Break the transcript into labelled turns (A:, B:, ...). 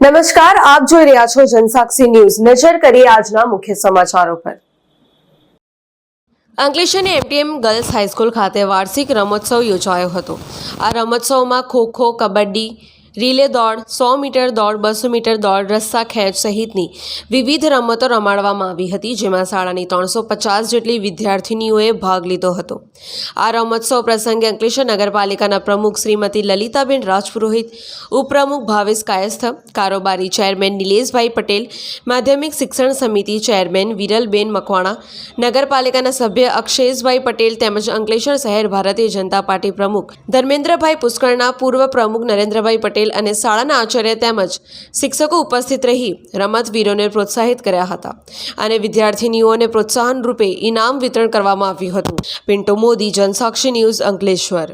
A: નમસ્કાર, આપ જોઈ રહ્યા છો જનસાક્ષી ન્યૂઝ. નજર કરીએ આજના મુખ્ય સમાચારો પર. અંકલેશ્વરની એમટીએમ ગર્લ્સ હાઈસ્કૂલ ખાતે વાર્ષિક રમોત્સવ યોજાયો હતો. આ રમોત્સવમાં ખોખો, કબડ્ડી રીલે દોડ, સો મીટર દોડ, બસો મીટર દોડ, રસ્સા ખેંચ સહિતની વિવિધ રમતો રમાડવામાં આવી હતી, જેમાં શાળાની ત્રણસો પચાસ જેટલી વિદ્યાર્થિનીઓએ ભાગ લીધો હતો. આ રમોત્સવ પ્રસંગે અંકલેશ્વર નગરપાલિકાના પ્રમુખ શ્રીમતી લલિતાબેન રાજપુરોહિત, ઉપપ્રમુખ ભાવેશ કાયસ્થ, કારોબારી ચેરમેન નિલેશભાઈ પટેલ, માધ્યમિક શિક્ષણ સમિતિ ચેરમેન વિરલબેન મકવાણા, નગરપાલિકાના સભ્ય અક્ષેશભાઈ પટેલ તેમજ અંકલેશ્વર શહેર ભારતીય જનતા પાર્ટી પ્રમુખ ધર્મેન્દ્રભાઈ પુષ્કળના પૂર્વ પ્રમુખ નરેન્દ્રભાઈ પટેલ અને શાળાના આચાર્ય તેમજ શિક્ષકો ઉપસ્થિત રહી રમતવીરોને પ્રોત્સાહિત કર્યા હતા અને વિદ્યાર્થિનીઓને પ્રોત્સાહન રૂપે ઇનામ વિતરણ કરવામાં આવ્યું હતું. પિન્ટો મોદી, જનસાક્ષી ન્યૂઝ અંકલેશ્વર.